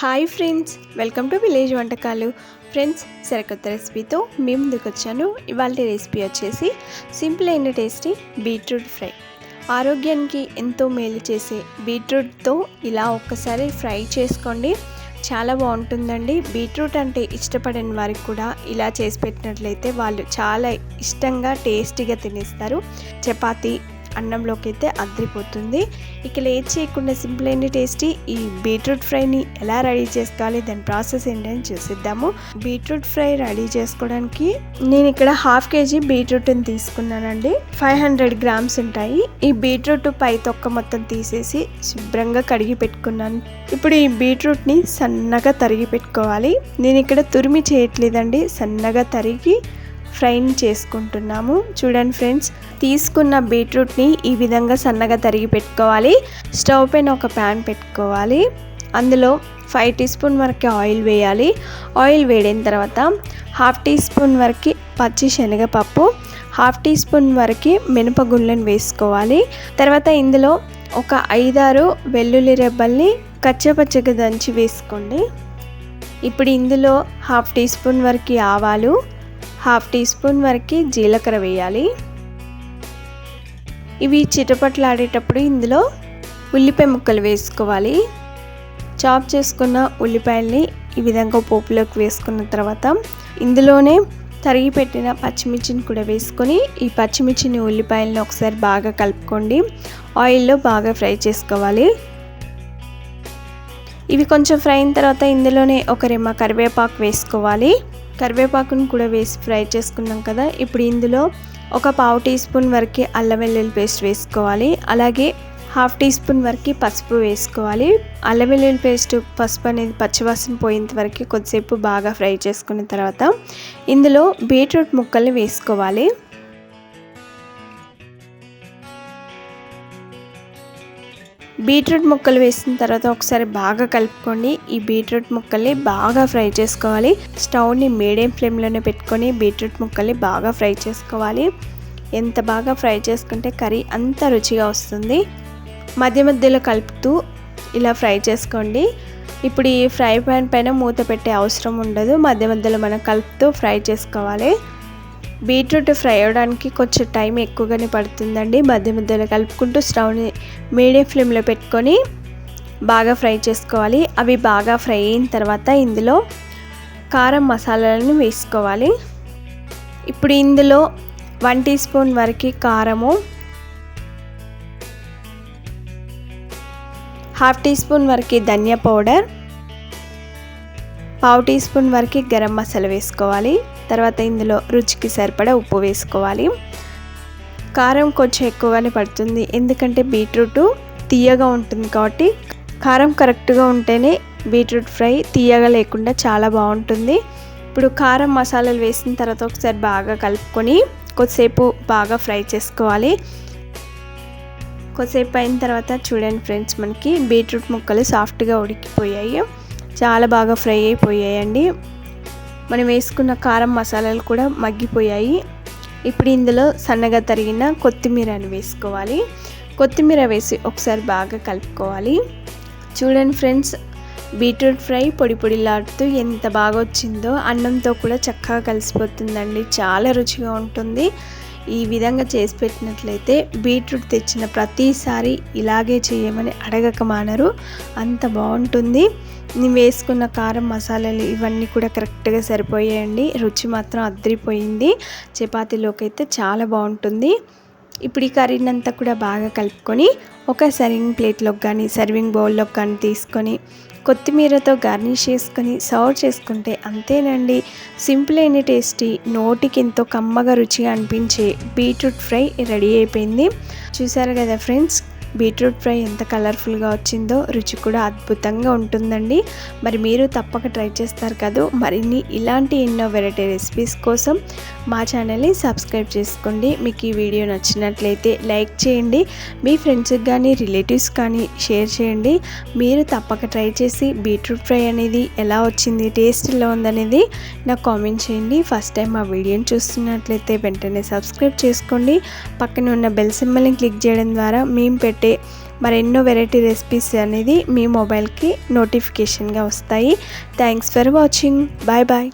Hi friends welcome to village వంటకాలు. Friends సరికొత్త రెసిపీతో మీ ముందుకు వచ్చాను ఇవాళ రెసిపీ వచ్చేసి సింపుల్ అయిన టేస్టీ బీట్రూట్ ఫ్రై ఆరోగ్యానికి ఎంతో మేలు చేసే బీట్రూట్తో ఇలా ఒక్కసారి ఫ్రై చేసుకోండి. చాలా బాగుంటుందండి. బీట్రూట్ అంటే ఇష్టపడని వారికి కూడా ఇలా చేసి పెట్టినట్లయితే వాళ్ళు చాలా ఇష్టంగా టేస్టీగా తినేస్తారు. చపాతీ అన్నంలోకి అయితే అద్రిపోతుంది. ఇక లేట్ చేయకుండా సింపుల్ అయిన టేస్టీ ఈ బీట్రూట్ ఫ్రైని ఎలా రెడీ చేసుకోవాలి దాని ప్రాసెస్ ఏంటని చూసిద్దాము. బీట్రూట్ ఫ్రై రెడీ చేసుకోవడానికి నేను ఇక్కడ హాఫ్ కేజీ బీట్రూట్ని తీసుకున్నానండి. ఫైవ్ హండ్రెడ్ గ్రామ్స్ ఉంటాయి. ఈ బీట్రూట్ పై తొక్క మొత్తం తీసేసి శుభ్రంగా కడిగి పెట్టుకున్నాను. ఇప్పుడు ఈ బీట్రూట్ని సన్నగా తరిగి పెట్టుకోవాలి. నేను ఇక్కడ తురిమి చేయట్లేదండి. సన్నగా తరిగి ఫ్రైని చేసుకుంటున్నాము. చూడండి ఫ్రెండ్స్ తీసుకున్న బీట్రూట్ని ఈ విధంగా సన్నగా తరిగి పెట్టుకోవాలి. స్టవ్ పైన ఒక ప్యాన్ పెట్టుకోవాలి. అందులో ఫైవ్ టీ స్పూన్ వరకు ఆయిల్ వేయాలి. ఆయిల్ వేడిన తర్వాత హాఫ్ టీ స్పూన్ వరకు పచ్చి శనగపప్పు హాఫ్ టీ స్పూన్ వరకు మినపగుళ్ళను వేసుకోవాలి. తర్వాత ఇందులో ఒక ఐదారు వెల్లుల్లి రెబ్బల్ని కచ్చపచ్చగా దంచి వేసుకోండి. ఇప్పుడు ఇందులో హాఫ్ టీ స్పూన్ వరకు ఆవాలు హాఫ్ టీ స్పూన్ వరకు జీలకర్ర వేయాలి. ఇవి చిటపట్లాడేటప్పుడు ఇందులో ఉల్లిపాయ ముక్కలు వేసుకోవాలి. చాప్ చేసుకున్న ఉల్లిపాయల్ని ఈ విధంగా పోపులోకి వేసుకున్న తర్వాత ఇందులోనే తరిగి పెట్టిన పచ్చిమిర్చిని కూడా వేసుకొని ఈ పచ్చిమిర్చిని ఉల్లిపాయలను ఒకసారి బాగా కలుపుకోండి. ఆయిల్లో బాగా ఫ్రై చేసుకోవాలి. ఇవి కొంచెం ఫ్రై అయిన తర్వాత ఇందులోనే ఒక రెమ్మ కరివేపాకు వేసుకోవాలి. కరివేపాకును కూడా వేసి ఫ్రై చేసుకున్నాం కదా. ఇప్పుడు ఇందులో ఒక పావు టీ స్పూన్ వరకు అల్లం వెల్లుల్లి పేస్ట్ వేసుకోవాలి. అలాగే హాఫ్ టీ స్పూన్ వరకు పసుపు వేసుకోవాలి. అల్లం వెల్లుల్లి పేస్ట్ పసుపు అనేది పచ్చివాసన పోయేంత వరకు కొద్దిసేపు బాగా ఫ్రై చేసుకున్న తర్వాత ఇందులో బీట్రూట్ ముక్కల్ని వేసుకోవాలి. బీట్రూట్ ముక్కలు వేసిన తర్వాత ఒకసారి బాగా కలుపుకోండి ఈ బీట్రూట్ ముక్కల్ని బాగా ఫ్రై చేసుకోవాలి. స్టవ్ని మీడియం ఫ్లేమ్లోనే పెట్టుకొని బీట్రూట్ ముక్కల్ని బాగా ఫ్రై చేసుకోవాలి. ఎంత బాగా ఫ్రై చేసుకుంటే కర్రీ అంత రుచిగా వస్తుంది. మధ్య మధ్యలో కలుపుతూ ఇలా ఫ్రై చేసుకోండి. ఇప్పుడు ఈ ఫ్రై పాన్ పైన మూత పెట్టే అవసరం ఉండదు. మధ్య మధ్యలో మనం కలుపుతూ ఫ్రై చేసుకోవాలి. బీట్రూట్ ఫ్రై అవ్వడానికి కొంచెం టైం ఎక్కువగానే పడుతుందండి. మధ్య మధ్యలో కలుపుకుంటూ స్టవ్ని మీడియం ఫ్లేమ్లో పెట్టుకొని బాగా ఫ్రై చేసుకోవాలి. అవి బాగా ఫ్రై అయిన తర్వాత ఇందులో కారం మసాలాలను వేసుకోవాలి. ఇప్పుడు ఇందులో వన్ టీ స్పూన్ వరకు కారము హాఫ్ టీ స్పూన్ వరకు ధనియా పౌడర్ పావు టీ స్పూన్ వరకు గరం మసాలా వేసుకోవాలి. తర్వాత ఇందులో రుచికి సరిపడా ఉప్పు వేసుకోవాలి. కారం కొంచెం ఎక్కువగానే పడుతుంది. ఎందుకంటే బీట్రూట్ తీయగా ఉంటుంది కాబట్టి కారం కరెక్ట్గా ఉంటేనే బీట్రూట్ ఫ్రై తీయగా లేకుండా చాలా బాగుంటుంది. ఇప్పుడు కారం మసాలాలు వేసిన తర్వాత ఒకసారి బాగా కలుపుకొని కొద్దిసేపు బాగా ఫ్రై చేసుకోవాలి. కొద్దిసేపు అయిన తర్వాత చూడండి ఫ్రెండ్స్ మనకి బీట్రూట్ ముక్కలు సాఫ్ట్గా ఉడికిపోయాయి. చాలా బాగా ఫ్రై అయిపోయాయండి. మనం వేసుకున్న కారం మసాలాలు కూడా మగ్గిపోయాయి. ఇప్పుడు ఇందులో సన్నగా తరిగిన కొత్తిమీరని వేసుకోవాలి. కొత్తిమీర వేసి ఒకసారి బాగా కలుపుకోవాలి. చూడండి ఫ్రెండ్స్ బీట్రూట్ ఫ్రై పొడి పొడిలాడుతూ ఎంత బాగా వచ్చిందో అన్నంతో కూడా చక్కగా కలిసిపోతుందండి. చాలా రుచిగా ఉంటుంది. ఈ విధంగా చేసి పెట్టినట్లయితే బీట్రూట్ తెచ్చిన ప్రతిసారి ఇలాగే చేయమని అడగక మానరు. అంత బాగుంటుంది. నేను వేసుకున్న కారం మసాలాలు ఇవన్నీ కూడా కరెక్ట్గా సరిపోయాయండి. రుచి మాత్రం అద్దరిపోయింది చపాతీలోకి అయితే చాలా బాగుంటుంది. ఇప్పుడు ఈ కర్రీని అంతా కూడా బాగా కలుపుకొని ఒక సర్వింగ్ ప్లేట్లోకి కానీ సర్వింగ్ బౌల్లోకి కానీ తీసుకొని కొత్తిమీరతో గార్నిష్ చేసుకొని సర్వ్ చేసుకుంటే అంతేనండి. సింపుల్ అయిన టేస్టీ నోటికి ఎంతో కమ్మగా రుచిగా అనిపించే బీట్రూట్ ఫ్రై రెడీ అయిపోయింది. చూసారు కదా ఫ్రెండ్స్ బీట్రూట్ ఫ్రై ఎంత కలర్ఫుల్గా వచ్చిందో రుచి కూడా అద్భుతంగా ఉంటుందండి. మరి మీరు తప్పక ట్రై చేస్తారు కదా. మరిన్ని ఇలాంటి ఎన్నో వెరైటీ రెసిపీస్ కోసం మా ఛానల్ని సబ్స్క్రైబ్ చేసుకోండి. మీకు ఈ వీడియో నచ్చినట్లయితే లైక్ చేయండి. మీ ఫ్రెండ్స్కి కానీ రిలేటివ్స్ కానీ షేర్ చేయండి. మీరు తప్పక ట్రై చేసి బీట్రూట్ ఫ్రై అనేది ఎలా వచ్చింది టేస్ట్ ఎలా ఉందనేది నాకు కామెంట్ చేయండి. ఫస్ట్ టైం మా వీడియోని చూస్తున్నట్లయితే వెంటనే సబ్స్క్రైబ్ చేసుకోండి. పక్కన ఉన్న బెల్ సింబల్ని క్లిక్ చేయడం ద్వారా మేము పెట్టే మరెన్నో వెరైటీ రెసిపీస్ అనేది మీ మొబైల్కి నోటిఫికేషన్గా వస్తాయి. Thanks for watching bye bye